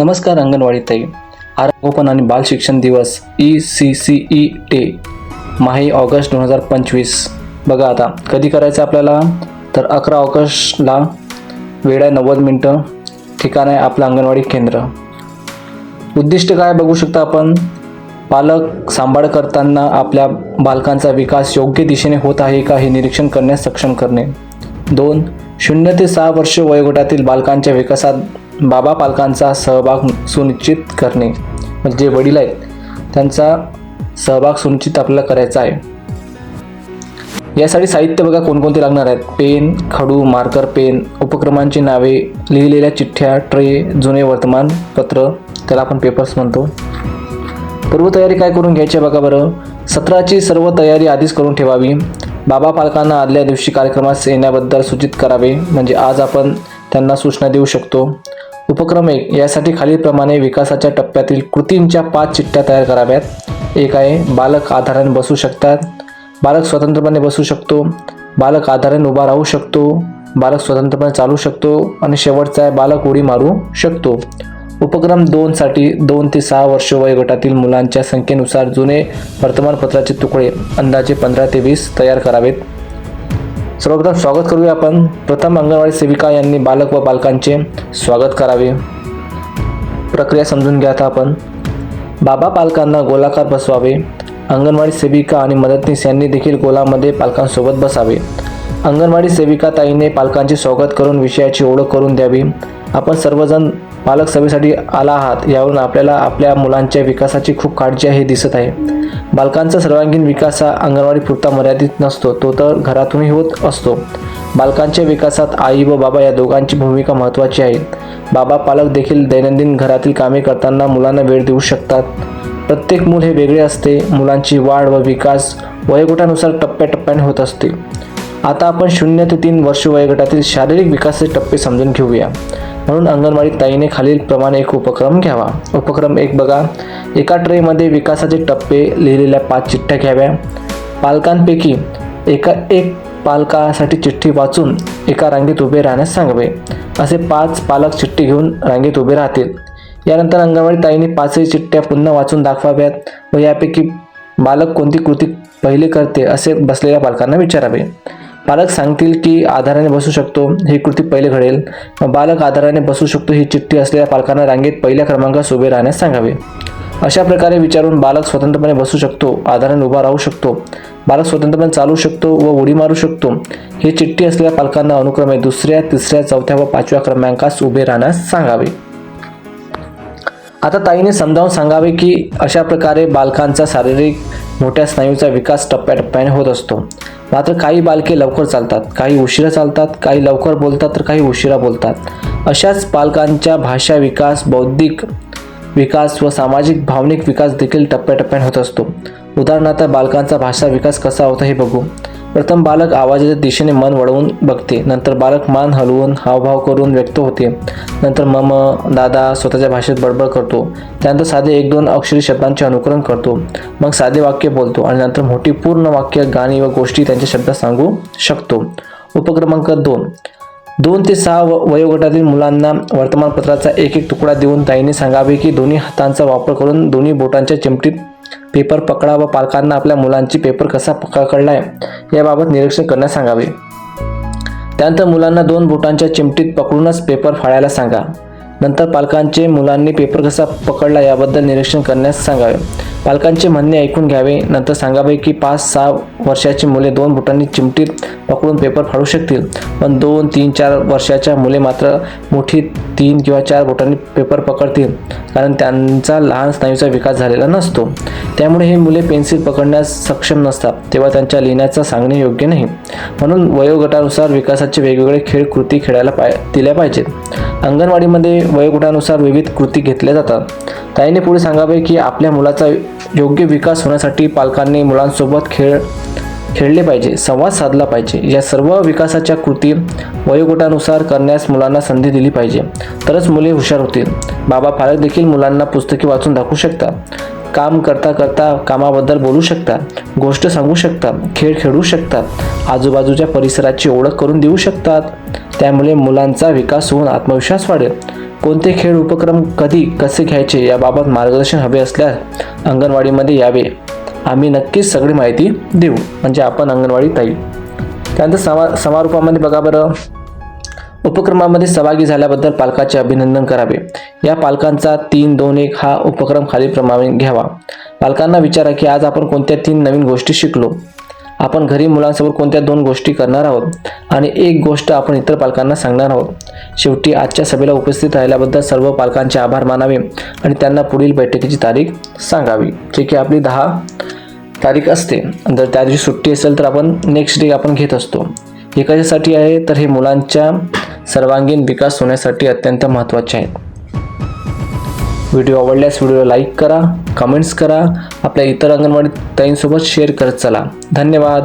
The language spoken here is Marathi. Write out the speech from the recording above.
नमस्कार अंगणवाडी ताई. आरोपण आणि बाल शिक्षण दिवस ई सी सी ई टे माही ऑगस्ट दोन हजार पंचवीस. बघा आता कधी करायचं आपल्याला? तर अकरा ऑगस्टला वेळ आहे नव्वद मिनटं. ठिकाण आहे आपलं अंगणवाडी केंद्र. उद्दिष्ट काय बघू शकता आपण? पालक सांभाळ करताना आपल्या बालकांचा विकास योग्य दिशेने होत आहे का हे निरीक्षण करण्यास सक्षम करणे. दोन शून्य ते सहा वर्ष वयोगटातील बालकांच्या विकासात बाबा पालकांचा सहभाग सुनिश्चित करणे. म्हणजे जे वडील आहेत त्यांचा सहभाग सुनिश्चित आपल्याला करायचा आहे. यासाठी साहित्य बघा कोणकोणते लागणार आहेत. पेन खडू मार्कर पेन उपक्रमांची नावे लिहिलेल्या चिठ्ठ्या ट्रे जुने वर्तमानपत्र त्याला आपण पेपर्स म्हणतो. पूर्वतयारी काय करून घ्यायची बघा बरं. सत्राची सर्व तयारी आधीच करून ठेवावी. बाबा पालकांना आदल्या दिवशी कार्यक्रमास येण्याबद्दल सूचित करावे. म्हणजे आज आपण त्यांना सूचना देऊ शकतो. उपक्रम एक. यासाठी खालीलप्रमाणे विकासाच्या टप्प्यातील कृतींच्या पाच चिठ्ठ्या तयार कराव्यात. एक आहे बालक आधाराने बसू शकतात. बालक स्वतंत्रपणे बसू शकतो. बालक आधाराने उभा राहू शकतो. बालक स्वतंत्रपणे चालू शकतो आणि शेवटचा आहे बालक उडी मारू शकतो. उपक्रम दोनसाठी दोन ते सहा वर्ष वयोगटातील मुलांच्या संख्येनुसार जुने वर्तमानपत्राचे तुकडे अंदाजे पंधरा ते वीस तयार करावेत. सर्वप्रथम स्वागत करूया आपण. प्रथम अंगणवाडी सेविका यांनी बालक व बालकांचे स्वागत करावे. प्रक्रिया समजून घ्या आता आपण. बाबा पालकांना गोलाकार बसवावे. अंगणवाडी सेविका आणि मदतनीस यांनी देखील गोलामध्ये पालकांसोबत बसावे. अंगणवाडी सेविका ताईने पालकांचे स्वागत करून विषयाची ओळख करून द्यावी. आपण सर्वजण पालक सभेसाठी आला आहात यावरून आपल्याला आपल्या मुलांच्या विकासाची खूप काळजी आहे हे दिसत आहे. बालकांचा सर्वांगीण विकास हा अंगणवाडी पुरता मर्यादित नसतो तो तर घरातूनही होत असतो. बालकांच्या विकासात आई व बाबा या दोघांची भूमिका महत्त्वाची आहे. बाबा पालक देखील दैनंदिन घरातील कामे करताना मुलांना वेळ देऊ शकतात. प्रत्येक मूल हे वेगळे असते मुलांची वाढ व विकास वयोगटानुसार टप्प्याटप्प्याने होत असते. आता आपण शून्य ते तीन वर्ष वयोगटातील शारीरिक विकासाचे टप्पे समजून घेऊया. म्हणून अंगणवाडी ताईने खालील प्रमाणे एक उपक्रम घ्यावा. उपक्रम एक बघा. एका ट्रेमध्ये विकासाचे टप्पे लिहिलेल्या पाच चिठ्ठ्या घ्याव्या. पालकांपैकी एका एक पालकासाठी चिठ्ठी वाचून एका रांगेत उभे राहण्यास सांगावे. असे पाच पालक चिठ्ठी घेऊन रांगेत उभे राहतील. यानंतर अंगणवाडी ताईने पाचही चिठ्ठ्या पुन्हा वाचून दाखवाव्यात व यापैकी बालक कोणती कृती पहिले करते असे बसलेल्या पालकांना विचारावे. पालक सांगतील की आधाराने बसू शकतो ही कृती पहिले घडेल. बालक आधाराने बसू शकतो ही चिठ्ठी असलेल्या पालकांना रांगेत पहिल्या क्रमांकास उभे राहण्यास सांगावे. अशा प्रकारे विचारून बालक स्वतंत्रपणे बसू शकतो आधाराने उभा राहू शकतो. बालक स्वतंत्रपणे चालू शकतो व उडी मारू शकतो. ही चिठ्ठी असलेल्या पालकांना अनुक्रमे दुसऱ्या तिसऱ्या चौथ्या व पाचव्या क्रमांकास उभे राहण्यास सांगावे. आता ताईने समजावून सांगावे की अशा प्रकारे बालकांचा शारीरिक मोठ्या स्नायूचा विकास टप्प्याटप्प्याने होत असतो. मात्र काही बालके लवकर चालतात काही उशिरा चालतात काही लवकर बोलतात तर काही उशिरा बोलतात. अशाच पालकांच्या भाषा विकास बौद्धिक विकास व सामाजिक भावनिक विकास देखील टप्प्याटप्प्याने होत असतो. उदाहरणार्थ बालकांचा भाषा विकास कसा होता हे बघू. प्रथम बालक आवाजाच्या दिशेने मन वळवून बघते. नंतर बालक मान हलवून हावभाव करून व्यक्त होते. नंतर मम दादा स्वतःच्या भाषेत बडबड करतो. त्यानंतर साधे एक दोन अक्षरी शब्दांचे अनुकरण करतो. मग साधे वाक्य बोलतो आणि नंतर मोठी पूर्ण वाक्य गाणी व गोष्टी त्यांच्या शब्दात सांगू शकतो. उपक्रमांक दोन. दोन ते सहा व वयोगटातील मुलांना वर्तमानपत्राचा एक एक तुकडा देऊन ताईने सांगावे की दोन्ही हातांचा वापर करून दोन्ही बोटांच्या चिमटीत पेपर पकडा व पालकांना आपल्या मुलांची पेपर कसा पकडलाय याबाबत निरीक्षण करण्यास सांगावे. त्यानंतर मुलांना दोन बोटांच्या चिमटीत पकडूनच पेपर फाळायला सांगा. नंतर पालकांचे मुलांनी पेपर कसा पकडला याबद्दल निरीक्षण करण्यास सांगावे. पालकांचे म्हणणे ऐकून घ्यावे. नंतर सांगावे की पाच सहा वर्षाची मुले दोन बोटांनी चिमटीत पकडून पेपर फाडू शकतील. पण दोन तीन चार वर्षाच्या मुले मात्र मोठी तीन किंवा चार बोटांनी पेपर पकडतील. कारण त्यांचा लहान स्नायूचा विकास झालेला नसतो. त्यामुळे हे मुले पेन्सिल पकडण्यास सक्षम नसतात. तेव्हा त्यांच्या लिहिण्याचं सांगणे योग्य नाही. म्हणून वयोगटानुसार विकासाचे वेगवेगळे खेळ कृती खेळायला पाय दिल्या पाहिजेत. अंगणवाडीमध्ये वयोगटानुसार विविध कृती घेतल्या जातात. ताईने पुढे सांगावे की आपल्या मुलाचा योग्य विकास होण्यासाठी पालकांनी मुलांसोबत खेळ खेळले पाहिजे संवाद साधला पाहिजे. या सर्व विकासाच्या कृती वयोगटानुसार करण्यास मुलांना संधी दिली पाहिजे. तरच मुले हुशार होतील. बाबा पालक देखील मुलांना पुस्तके वाचून दाखवू शकतात. काम करता करता कामाबद्दल बोलू शकता गोष्ट सांगू शकतात खेळ खेळू शकतात आजूबाजूच्या परिसराची ओळख करून देऊ शकतात. त्यामुळे मुलांचा विकास होऊन आत्मविश्वास वाढेल. कोणते खेळ उपक्रम कधी कसे घ्यायचे याबाबत मार्गदर्शन हवे असल्यास अंगणवाडीमध्ये यावे. आम्ही नक्कीच सगळी माहिती देऊ. म्हणजे आपण अंगणवाडी ताई. त्यानंतर समा समारोपामध्ये बघा बरं. उपक्रमामध्ये सहभागी झाल्याबद्दल पालकाचे अभिनंदन करावे. या पालकांचा तीन दोन एक हा उपक्रम खालीलप्रमाणे घ्यावा. पालकांना विचारा की आज आपण कोणत्या तीन नवीन गोष्टी शिकलो? आपण घरी मुलांसमोर कोणत्या दोन गोष्टी करणार आहोत? आणि एक गोष्ट आपण इतर पालकांना सांगणार आहोत. शेवटी आजच्या सभेला उपस्थित राहिल्याबद्दल सर्व पालकांचे आभार मानावे आणि त्यांना पुढील बैठकीची तारीख सांगावी. जे की आपली दहा तारीख असते. जर त्या दिवशी सुट्टी असेल तर आपण नेक्स्ट डे आपण घेत असतो. हे कशासाठी आहे तर हे मुलांच्या सर्वांगीण विकास होण्यासाठी अत्यंत महत्त्वाचे आहेत. व्हिडिओ आवडल्यास व्हिडिओला लाईक करा कमेंट्स करा आपल्या इतर अंगणवाडी ताईंसोबत शेअर करत चला. धन्यवाद.